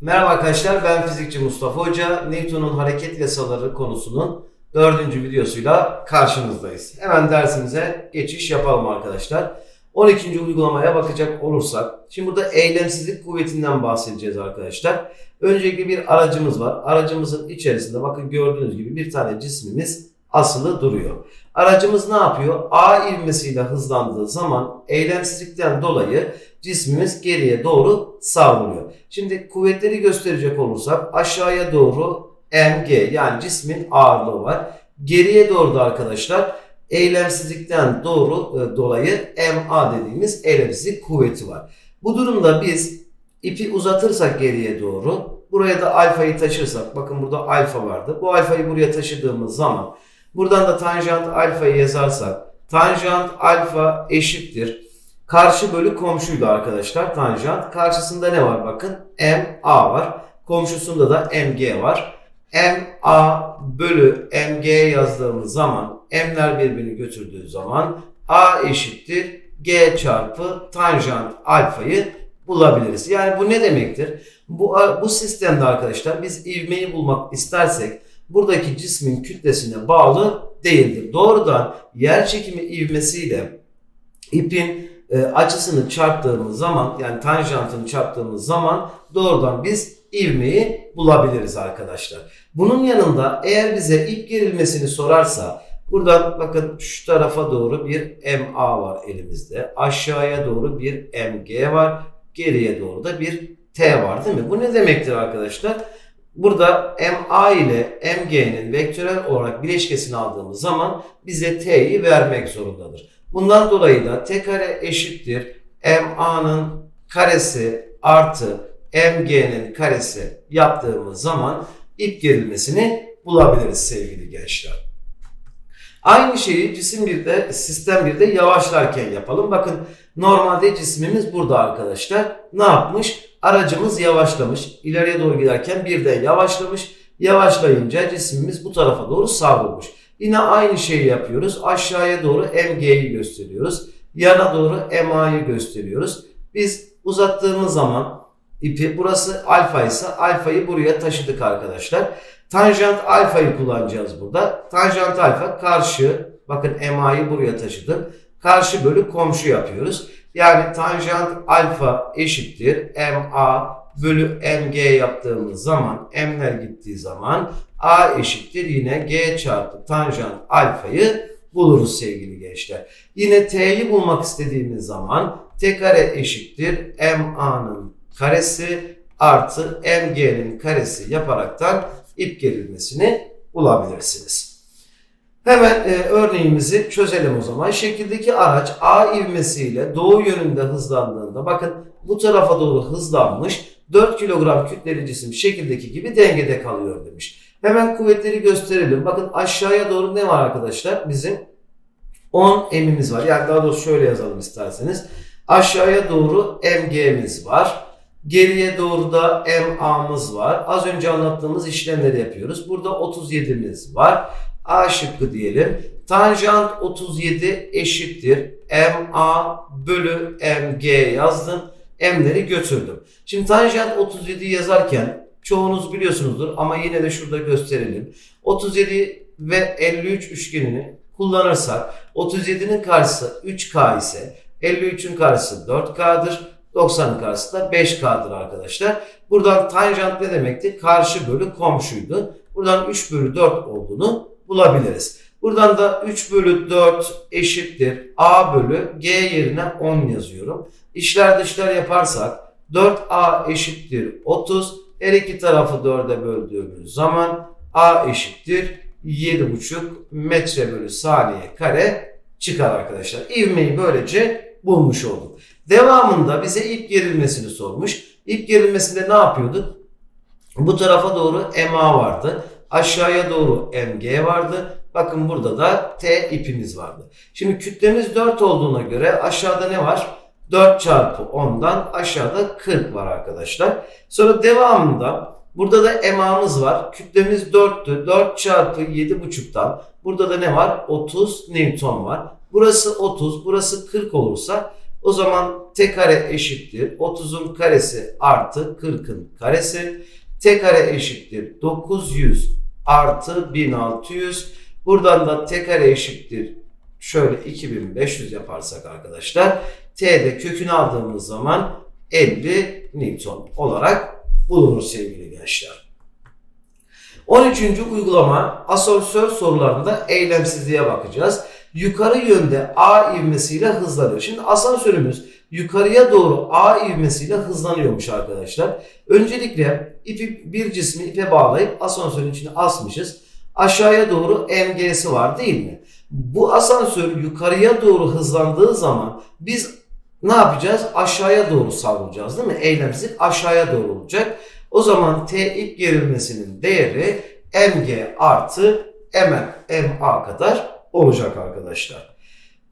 Merhaba arkadaşlar ben fizikçi Mustafa Hoca. Newton'un hareket yasaları konusunun dördüncü videosuyla karşınızdayız. Hemen dersimize geçiş yapalım arkadaşlar. 12. uygulamaya bakacak olursak, şimdi burada eylemsizlik kuvvetinden bahsedeceğiz arkadaşlar. Öncelikle bir aracımız var. Aracımızın içerisinde bakın gördüğünüz gibi bir tane cismimiz asılı duruyor. Aracımız ne yapıyor? A ivmesiyle hızlandığı zaman eylemsizlikten dolayı cismimiz geriye doğru savruluyor. Şimdi kuvvetleri gösterecek olursak aşağıya doğru mg yani cismin ağırlığı var. Geriye doğru da arkadaşlar eylemsizlikten doğru e, dolayı ma dediğimiz eylemsizlik kuvveti var. Bu durumda biz ipi uzatırsak geriye doğru buraya da alfayı taşırsak bakın burada alfa vardı. Bu alfayı buraya taşıdığımız zaman buradan da tanjant alfayı yazarsak tanjant alfa eşittir Karşı bölü komşuydu arkadaşlar tanjant. Karşısında ne var bakın? MA var. Komşusunda da MG var. MA bölü MG yazdığımız zaman M'ler birbirini götürdüğü zaman A eşittir G çarpı tanjant alfayı bulabiliriz. Yani bu ne demektir? Bu, bu sistemde arkadaşlar biz ivmeyi bulmak istersek buradaki cismin kütlesine bağlı değildir. Doğrudan yer çekimi ivmesiyle ipin e, açısını çarptığımız zaman yani tanjantını çarptığımız zaman doğrudan biz ivmeyi bulabiliriz arkadaşlar. Bunun yanında eğer bize ip gerilmesini sorarsa buradan bakın şu tarafa doğru bir MA var elimizde. Aşağıya doğru bir MG var. Geriye doğru da bir T var değil mi? Bu ne demektir arkadaşlar? Burada MA ile MG'nin vektörel olarak bileşkesini aldığımız zaman bize T'yi vermek zorundadır. Bundan dolayı da T kare eşittir MA'nın karesi artı MG'nin karesi yaptığımız zaman ip gerilmesini bulabiliriz sevgili gençler. Aynı şeyi cisim bir de sistem bir de yavaşlarken yapalım. Bakın normalde cismimiz burada arkadaşlar. Ne yapmış? Aracımız yavaşlamış. İleriye doğru giderken birden yavaşlamış. Yavaşlayınca cismimiz bu tarafa doğru savrulmuş. Yine aynı şeyi yapıyoruz. Aşağıya doğru MG'yi gösteriyoruz. Yana doğru MA'yı gösteriyoruz. Biz uzattığımız zaman ipi burası alfa ise alfayı buraya taşıdık arkadaşlar. Tanjant alfayı kullanacağız burada. Tanjant alfa karşı bakın MA'yı buraya taşıdım. Karşı bölü komşu yapıyoruz. Yani tanjant alfa eşittir MA bölü MG yaptığımız zaman M'ler gittiği zaman A eşittir yine G çarpı tanjant alfayı buluruz sevgili gençler. Yine T'yi bulmak istediğimiz zaman T kare eşittir MA'nın karesi artı MG'nin karesi yaparaktan ip gerilmesini bulabilirsiniz. Hemen e, örneğimizi çözelim o zaman. Şekildeki araç A ivmesiyle doğu yönünde hızlandığında bakın bu tarafa doğru hızlanmış 4 kilogram kütleli cisim şekildeki gibi dengede kalıyor demiş. Hemen kuvvetleri gösterelim. Bakın aşağıya doğru ne var arkadaşlar? Bizim 10 emimiz var. Yani daha doğrusu şöyle yazalım isterseniz. Aşağıya doğru mg'miz var. Geriye doğru da MA'mız var. Az önce anlattığımız işlemleri yapıyoruz. Burada 37'miz var. A şıkkı diyelim. Tanjant 37 eşittir. MA bölü MG yazdım. M'leri götürdüm. Şimdi tanjant 37 yazarken çoğunuz biliyorsunuzdur ama yine de şurada gösterelim. 37 ve 53 üçgenini kullanırsak 37'nin karşısı 3K ise 53'ün karşısı 4K'dır. 90'ın karşısı da 5K'dır arkadaşlar. Buradan tanjant ne demekti? Karşı bölü komşuydu. Buradan 3 bölü 4 olduğunu bulabiliriz. Buradan da 3 bölü 4 eşittir. A bölü G yerine 10 yazıyorum. İşler dışlar yaparsak 4A eşittir 30. Her iki tarafı 4'e böldüğümüz zaman A eşittir 7,5 metre bölü saniye kare çıkar arkadaşlar. İvmeyi böylece bulmuş olduk. Devamında bize ip gerilmesini sormuş. İp gerilmesinde ne yapıyorduk? Bu tarafa doğru MA vardı. Aşağıya doğru MG vardı. Bakın burada da T ipimiz vardı. Şimdi kütlemiz 4 olduğuna göre aşağıda ne var? 4 çarpı 10'dan aşağıda 40 var arkadaşlar. Sonra devamında burada da emamız var. Kütlemiz 4'tü. 4 çarpı 7,5'tan burada da ne var? 30 Newton var. Burası 30, burası 40 olursa O zaman t kare eşittir 30'un karesi artı 40'ın karesi. t kare eşittir 900 artı 1600. Buradan da t kare eşittir şöyle 2500 yaparsak arkadaşlar t'de kökünü aldığımız zaman 50 Newton olarak bulunur sevgili gençler. 13. uygulama asansör sorularında eylemsizliğe bakacağız. Yukarı yönde A ivmesiyle hızlanıyor. Şimdi asansörümüz yukarıya doğru A ivmesiyle hızlanıyormuş arkadaşlar. Öncelikle ipi bir cismi ipe bağlayıp asansörün içine asmışız. Aşağıya doğru MG'si var değil mi? Bu asansör yukarıya doğru hızlandığı zaman biz ne yapacağız? Aşağıya doğru savrulacağız değil mi? Eylemsizlik aşağıya doğru olacak. O zaman T ip gerilmesinin değeri mg artı mn, ma kadar olacak arkadaşlar.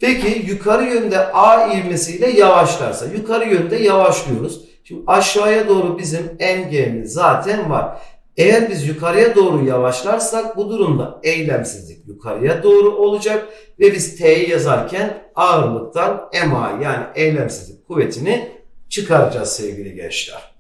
Peki yukarı yönde A ivmesiyle yavaşlarsa, yukarı yönde yavaşlıyoruz. Şimdi aşağıya doğru bizim mg'miz zaten var. Eğer biz yukarıya doğru yavaşlarsak bu durumda eylemsizlik yukarıya doğru olacak ve biz T'yi yazarken ağırlıktan MA yani eylemsizlik kuvvetini çıkaracağız sevgili gençler.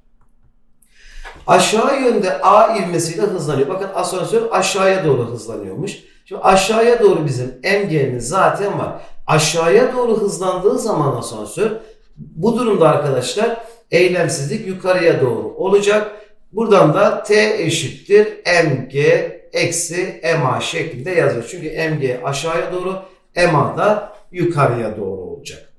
Aşağı yönde A ivmesiyle hızlanıyor. Bakın asansör aşağıya doğru hızlanıyormuş. Şimdi aşağıya doğru bizim MG'miz zaten var. Aşağıya doğru hızlandığı zaman asansör bu durumda arkadaşlar eylemsizlik yukarıya doğru olacak. Buradan da T eşittir mg eksi ma şeklinde yazıyor. Çünkü mg aşağıya doğru, ma da yukarıya doğru olacak.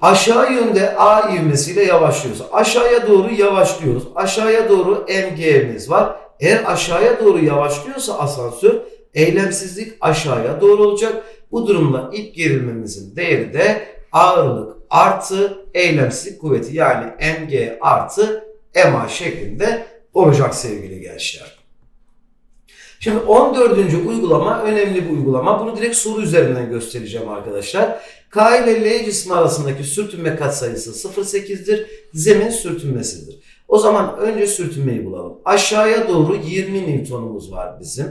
Aşağı yönde A ivmesiyle yavaşlıyoruz. Aşağıya doğru yavaşlıyoruz. Aşağıya doğru mg'miz var. Eğer aşağıya doğru yavaşlıyorsa asansör eylemsizlik aşağıya doğru olacak. Bu durumda ip gerilmemizin değeri de ağırlık artı eylemsizlik kuvveti yani mg artı EMA şeklinde olacak sevgili gençler. Şimdi 14. uygulama önemli bir uygulama. Bunu direkt soru üzerinden göstereceğim arkadaşlar. K ile L cismi arasındaki sürtünme katsayısı 0.8'dir. Zemin sürtünmesidir. O zaman önce sürtünmeyi bulalım. Aşağıya doğru 20 Newton'umuz var bizim.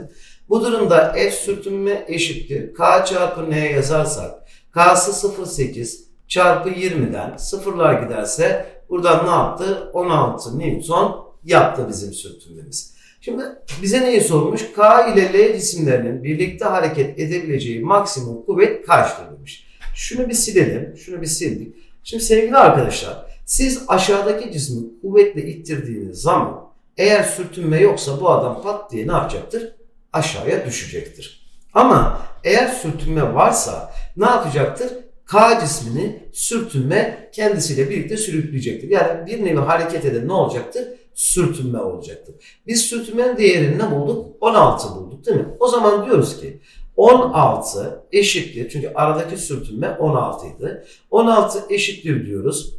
Bu durumda F sürtünme eşittir. K çarpı N yazarsak K'sı 0.8 çarpı 20'den sıfırlar giderse buradan ne yaptı? 16 Newton yaptı bizim sürtünmemiz. Şimdi bize neyi sormuş? K ile L cisimlerinin birlikte hareket edebileceği maksimum kuvvet kaçtır demiş. Şunu bir silelim. Şunu bir sildik. Şimdi sevgili arkadaşlar siz aşağıdaki cismi kuvvetle ittirdiğiniz zaman eğer sürtünme yoksa bu adam pat diye ne yapacaktır? Aşağıya düşecektir. Ama eğer sürtünme varsa ne yapacaktır? K cismini sürtünme kendisiyle birlikte sürükleyecektir. Yani bir nevi hareket eden ne olacaktır? Sürtünme olacaktır. Biz sürtünmenin değerini ne bulduk? 16 bulduk değil mi? O zaman diyoruz ki 16 eşittir. Çünkü aradaki sürtünme 16 idi. 16 eşittir diyoruz.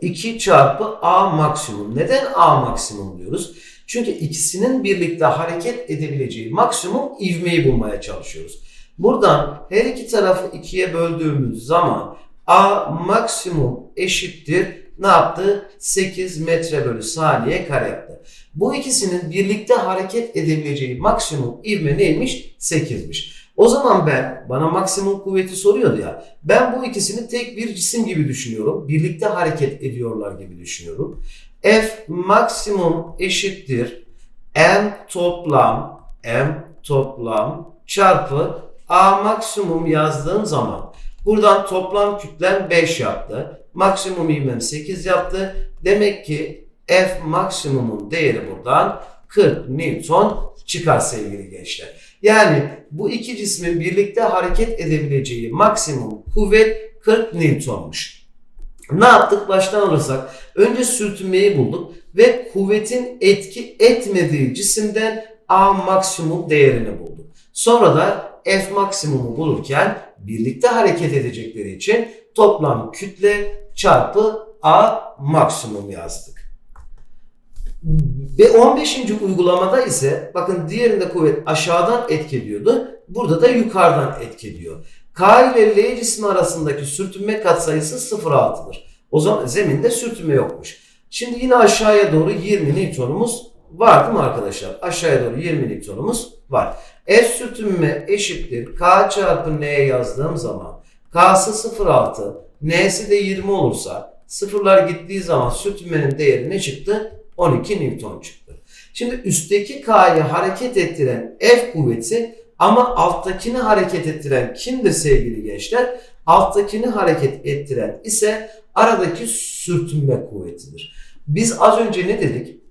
2 çarpı A maksimum. Neden A maksimum diyoruz? Çünkü ikisinin birlikte hareket edebileceği maksimum ivmeyi bulmaya çalışıyoruz. Buradan her iki tarafı ikiye böldüğümüz zaman A maksimum eşittir ne yaptı? 8 metre bölü saniye kare yaptı. Bu ikisinin birlikte hareket edebileceği maksimum ivme neymiş? 8'miş. O zaman ben, bana maksimum kuvveti soruyordu ya, ben bu ikisini tek bir cisim gibi düşünüyorum. Birlikte hareket ediyorlar gibi düşünüyorum. F maksimum eşittir M toplam, M toplam çarpı A maksimum yazdığım zaman buradan toplam kütlem 5 yaptı. Maksimum ivmem 8 yaptı. Demek ki F maksimumun değeri buradan 40 Newton çıkar sevgili gençler. Yani bu iki cismin birlikte hareket edebileceği maksimum kuvvet 40 Newton'muş. Ne yaptık? Baştan alırsak önce sürtünmeyi bulduk ve kuvvetin etki etmediği cisimden A maksimum değerini bulduk. Sonra da F maksimumu bulurken birlikte hareket edecekleri için toplam kütle çarpı A maksimum yazdık. Ve 15. uygulamada ise bakın diğerinde kuvvet aşağıdan etkiliyordu. Burada da yukarıdan etkiliyor. K ile L cismi arasındaki sürtünme katsayısı 0.6'dır. O zaman zeminde sürtünme yokmuş. Şimdi yine aşağıya doğru 20 Newton'umuz var değil mi arkadaşlar? Aşağıya doğru 20 Newton'umuz var. F sürtünme eşittir K çarpı N yazdığım zaman K'sı 0.6, N'si de 20 olursa sıfırlar gittiği zaman sürtünmenin değeri ne çıktı? 12 Newton çıktı. Şimdi üstteki K'yı hareket ettiren F kuvveti ama alttakini hareket ettiren kimdir sevgili gençler? Alttakini hareket ettiren ise aradaki sürtünme kuvvetidir. Biz az önce ne dedik?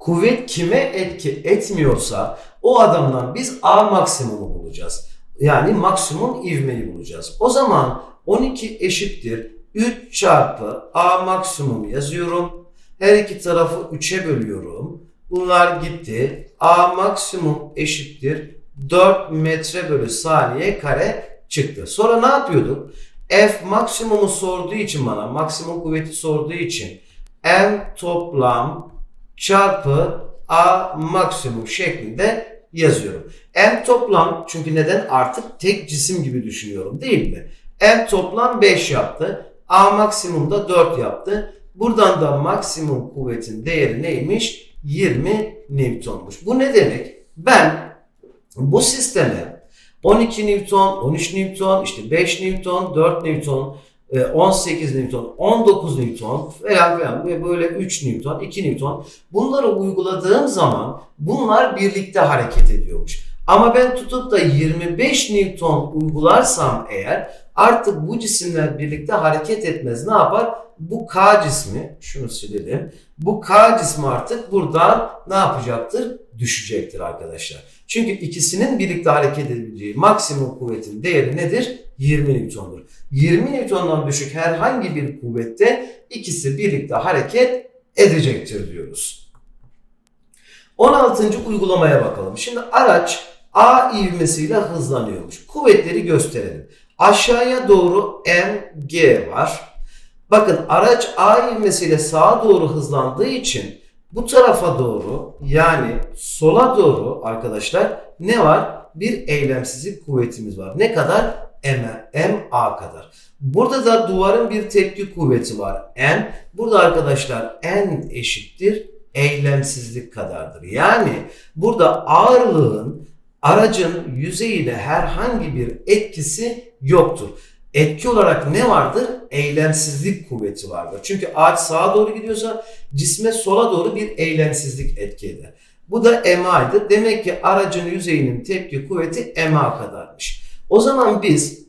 Kuvvet kime etki etmiyorsa o adamdan biz A maksimumu bulacağız. Yani maksimum ivmeyi bulacağız. O zaman 12 eşittir 3 çarpı A maksimum yazıyorum. Her iki tarafı 3'e bölüyorum. Bunlar gitti. A maksimum eşittir 4 metre bölü saniye kare çıktı. Sonra ne yapıyorduk? F maksimumu sorduğu için bana, maksimum kuvveti sorduğu için M toplam çarpı A maksimum şeklinde yazıyorum. M toplam çünkü neden? Artık tek cisim gibi düşünüyorum değil mi? M toplam 5 yaptı. A maksimum da 4 yaptı. Buradan da maksimum kuvvetin değeri neymiş? 20 Newton'muş. Bu ne demek? Ben bu sisteme 12 Newton, 13 Newton, işte 5 Newton, 4 Newton, 18 Newton, 19 Newton falan falan ve böyle 3 Newton, 2 Newton bunları uyguladığım zaman bunlar birlikte hareket ediyormuş. Ama ben tutup da 25 Newton uygularsam eğer artık bu cisimler birlikte hareket etmez. Ne yapar? Bu K cismi, şunu silelim. Bu K cismi artık buradan ne yapacaktır? Düşecektir arkadaşlar. Çünkü ikisinin birlikte hareket edebileceği maksimum kuvvetin değeri nedir? 20 Newton'dur. 20 Newton'dan düşük herhangi bir kuvvette ikisi birlikte hareket edecektir diyoruz. 16. uygulamaya bakalım. Şimdi araç A ivmesiyle hızlanıyormuş. Kuvvetleri gösterelim. Aşağıya doğru mg var. Bakın araç A ivmesiyle sağa doğru hızlandığı için bu tarafa doğru yani sola doğru arkadaşlar ne var? Bir eylemsizlik kuvvetimiz var. Ne kadar? M, MA kadar. Burada da duvarın bir tepki kuvveti var. N. Burada arkadaşlar N eşittir eylemsizlik kadardır. Yani burada ağırlığın aracın yüzeyiyle herhangi bir etkisi yoktur. Etki olarak ne vardır? Eylemsizlik kuvveti vardır. Çünkü ağaç sağa doğru gidiyorsa cisme sola doğru bir eylemsizlik etki eder. Bu da MA'ydı. Demek ki aracın yüzeyinin tepki kuvveti MA kadarmış. O zaman biz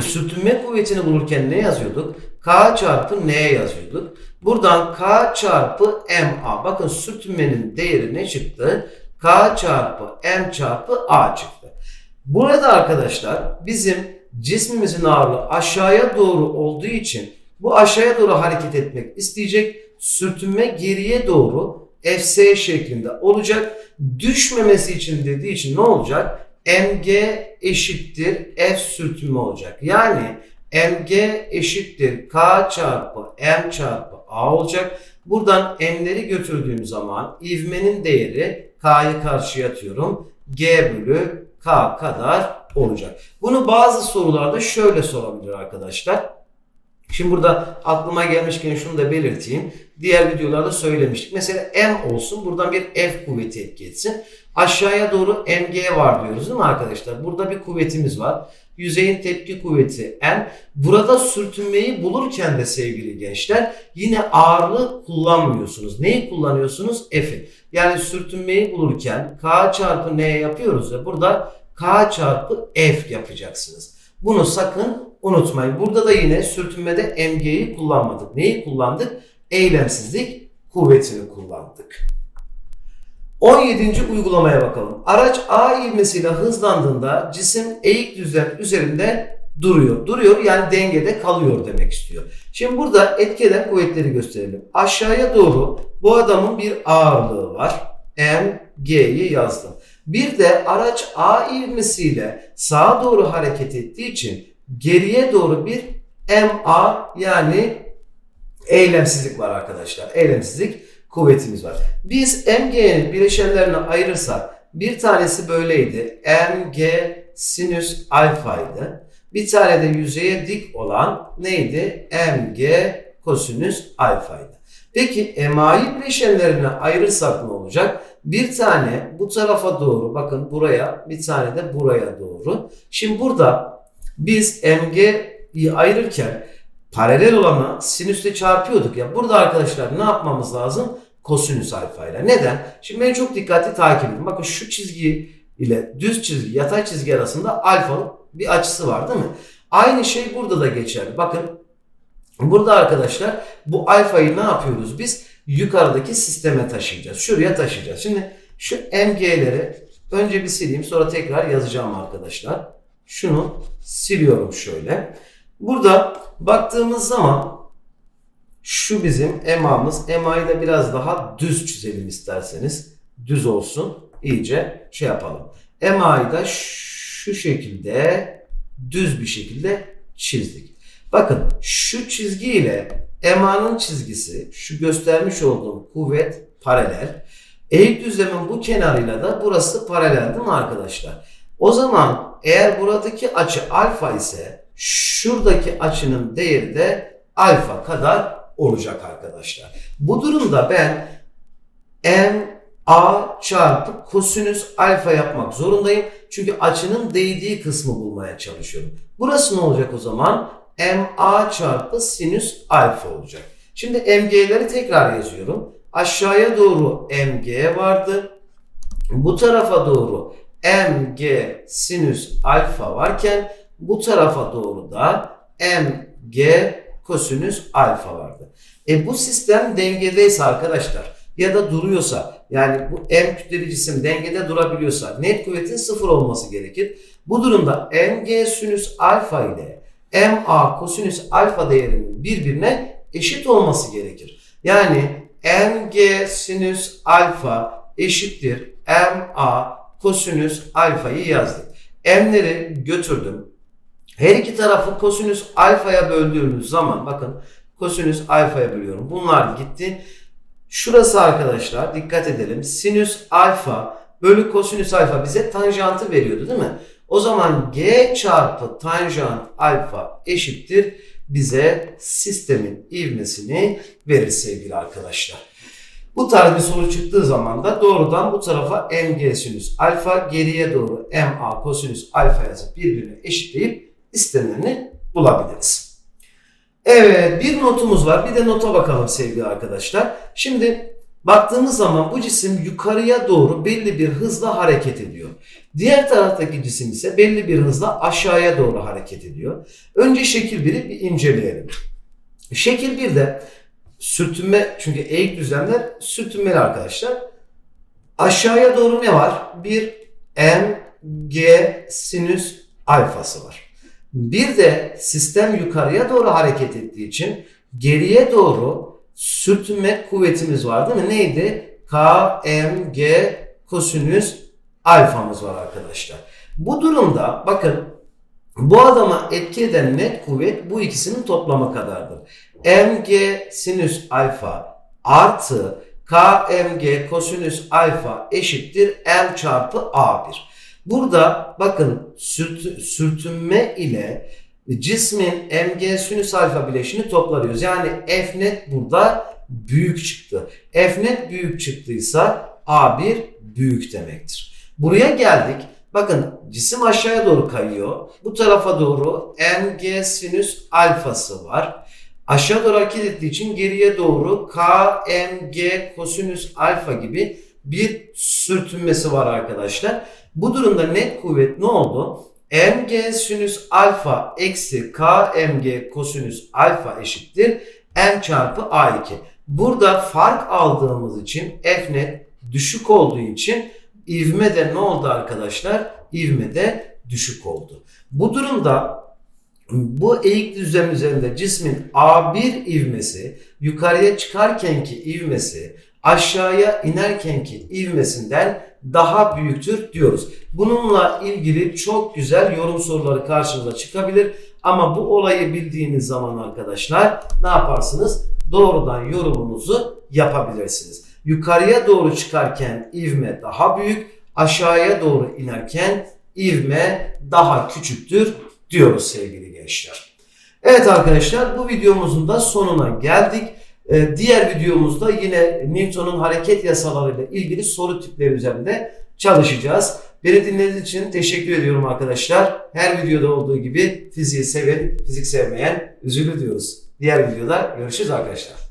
sürtünme kuvvetini bulurken ne yazıyorduk? K çarpı N yazıyorduk. Buradan K çarpı MA. Bakın sürtünmenin değeri ne çıktı? K çarpı M çarpı A çıktı. Burada arkadaşlar bizim cismimizin ağırlığı aşağıya doğru olduğu için bu aşağıya doğru hareket etmek isteyecek. Sürtünme geriye doğru Fs şeklinde olacak. Düşmemesi için dediği için ne olacak? mg eşittir f sürtünme olacak. Yani mg eşittir k çarpı m çarpı a olacak. Buradan m'leri götürdüğüm zaman ivmenin değeri k'yı karşıya atıyorum. g bölü k kadar olacak. Bunu bazı sorularda şöyle sorabilir arkadaşlar. Şimdi burada aklıma gelmişken şunu da belirteyim. Diğer videolarda söylemiştik. Mesela M olsun. Buradan bir F kuvveti etki. Aşağıya doğru mg var diyoruz değil mi arkadaşlar? Burada bir kuvvetimiz var. Yüzeyin tepki kuvveti n. Burada sürtünmeyi bulurken de sevgili gençler yine ağırlığı kullanmıyorsunuz. Neyi kullanıyorsunuz? F'i. Yani sürtünmeyi bulurken k çarpı n yapıyoruz ya burada k çarpı f yapacaksınız. Bunu sakın unutmayın. Burada da yine sürtünmede mg'yi kullanmadık. Neyi kullandık? Eylemsizlik kuvvetini kullandık. 17. uygulamaya bakalım. Araç A ivmesiyle hızlandığında cisim eğik düzlem üzerinde duruyor. Duruyor yani dengede kalıyor demek istiyor. Şimdi burada etki eden kuvvetleri gösterelim. Aşağıya doğru bu adamın bir ağırlığı var. M, G'yi yazdım. Bir de araç A ivmesiyle sağa doğru hareket ettiği için geriye doğru bir MA yani eylemsizlik var arkadaşlar. Eylemsizlik kuvvetimiz var. Biz MG'nin bileşenlerini ayırırsak bir tanesi böyleydi. MG sinüs alfaydı. Bir tane de yüzeye dik olan neydi? MG kosinüs alfaydı. Peki MA'yı bileşenlerine ayırırsak ne olacak? Bir tane bu tarafa doğru bakın buraya bir tane de buraya doğru. Şimdi burada biz MG'yi ayırırken paralel olana sinüsle çarpıyorduk ya. Burada arkadaşlar ne yapmamız lazım? Kosinüs alfa ile. Neden? Şimdi beni çok dikkatli takip edin. Bakın şu çizgi ile düz çizgi, yatay çizgi arasında alfanın bir açısı var değil mi? Aynı şey burada da geçerli. Bakın burada arkadaşlar bu alfayı ne yapıyoruz biz? Yukarıdaki sisteme taşıyacağız. Şuraya taşıyacağız. Şimdi şu mg'leri önce bir sileyim sonra tekrar yazacağım arkadaşlar. Şunu siliyorum şöyle. Burada baktığımız zaman şu bizim emamız. Emayı da biraz daha düz çizelim isterseniz. Düz olsun. İyice şey yapalım. Emayı da şu şekilde düz bir şekilde çizdik. Bakın şu çizgi ile emanın çizgisi şu göstermiş olduğum kuvvet paralel. Eğik düzlemin bu kenarıyla da burası paralel değil mi arkadaşlar? O zaman eğer buradaki açı alfa ise şuradaki açının değeri de alfa kadar olacak arkadaşlar. Bu durumda ben m a çarpı kosinüs alfa yapmak zorundayım. Çünkü açının değdiği kısmı bulmaya çalışıyorum. Burası ne olacak o zaman? Ma çarpı sinüs alfa olacak. Şimdi mg'leri tekrar yazıyorum. Aşağıya doğru mg vardı. Bu tarafa doğru mg sinüs alfa varken bu tarafa doğru da mg kosinüs alfa vardı. E bu sistem dengedeyse arkadaşlar ya da duruyorsa yani bu m kütleli cisim dengede durabiliyorsa net kuvvetin sıfır olması gerekir. Bu durumda mg sinüs alfa ile ma kosinüs alfa değerinin birbirine eşit olması gerekir. Yani mg sinüs alfa eşittir ma kosinüs alfayı yazdık. M'leri götürdüm. Her iki tarafı kosinüs alfaya böldüğümüz zaman bakın kosinüs alfaya bölüyorum. Bunlar gitti. Şurası arkadaşlar dikkat edelim. Sinüs alfa bölü kosinüs alfa bize tanjantı veriyordu değil mi? O zaman g çarpı tanjant alfa eşittir bize sistemin ivmesini verir sevgili arkadaşlar. Bu tarz bir soru çıktığı zaman da doğrudan bu tarafa mg sinüs alfa geriye doğru ma kosinüs alfa yazıp birbirine eşitleyip istenileni bulabiliriz. Evet bir notumuz var. Bir de nota bakalım sevgili arkadaşlar. Şimdi baktığımız zaman bu cisim yukarıya doğru belli bir hızla hareket ediyor. Diğer taraftaki cisim ise belli bir hızla aşağıya doğru hareket ediyor. Önce şekil 1'i bir inceleyelim. Şekil 1'de sürtünme çünkü eğik düzlemler sürtünmeli arkadaşlar. Aşağıya doğru ne var? Bir m, g, sinüs alfası var. Bir de sistem yukarıya doğru hareket ettiği için geriye doğru sürtünme kuvvetimiz var değil mi? Neydi? K, M, G kosinüs alfamız var arkadaşlar. Bu durumda bakın bu adama etki eden net kuvvet bu ikisinin toplamı kadardır. Mg sinüs alfa artı Kmg kosinüs alfa eşittir M çarpı A1. Burada bakın sürt, sürtünme ile cismin mg sinüs alfa bileşini toplarıyoruz. Yani f net burada büyük çıktı. F net büyük çıktıysa A1 büyük demektir. Buraya geldik. Bakın cisim aşağıya doğru kayıyor. Bu tarafa doğru mg sinüs alfası var. Aşağı doğru hareket ettiği için geriye doğru kmg kosinüs alfa gibi bir sürtünmesi var arkadaşlar. Bu durumda net kuvvet ne oldu? mg sinüs alfa eksi kmg kosinüs alfa eşittir m çarpı a2. Burada fark aldığımız için f net düşük olduğu için ivme de ne oldu arkadaşlar? İvme de düşük oldu. Bu durumda bu eğik düzlem üzerinde cismin A1 ivmesi yukarıya çıkarkenki ivmesi aşağıya inerkenki ivmesinden daha büyüktür diyoruz. Bununla ilgili çok güzel yorum soruları karşınıza çıkabilir. Ama bu olayı bildiğiniz zaman arkadaşlar ne yaparsınız? Doğrudan yorumunuzu yapabilirsiniz. Yukarıya doğru çıkarken ivme daha büyük, aşağıya doğru inerken ivme daha küçüktür diyoruz sevgili gençler. Evet arkadaşlar bu videomuzun da sonuna geldik. Ee, diğer videomuzda yine Newton'un hareket yasalarıyla ilgili soru tipleri üzerinde çalışacağız. Beni dinlediğiniz için teşekkür ediyorum arkadaşlar. Her videoda olduğu gibi fiziği seven, fizik sevmeyen üzülür diyoruz. Diğer videoda görüşürüz arkadaşlar.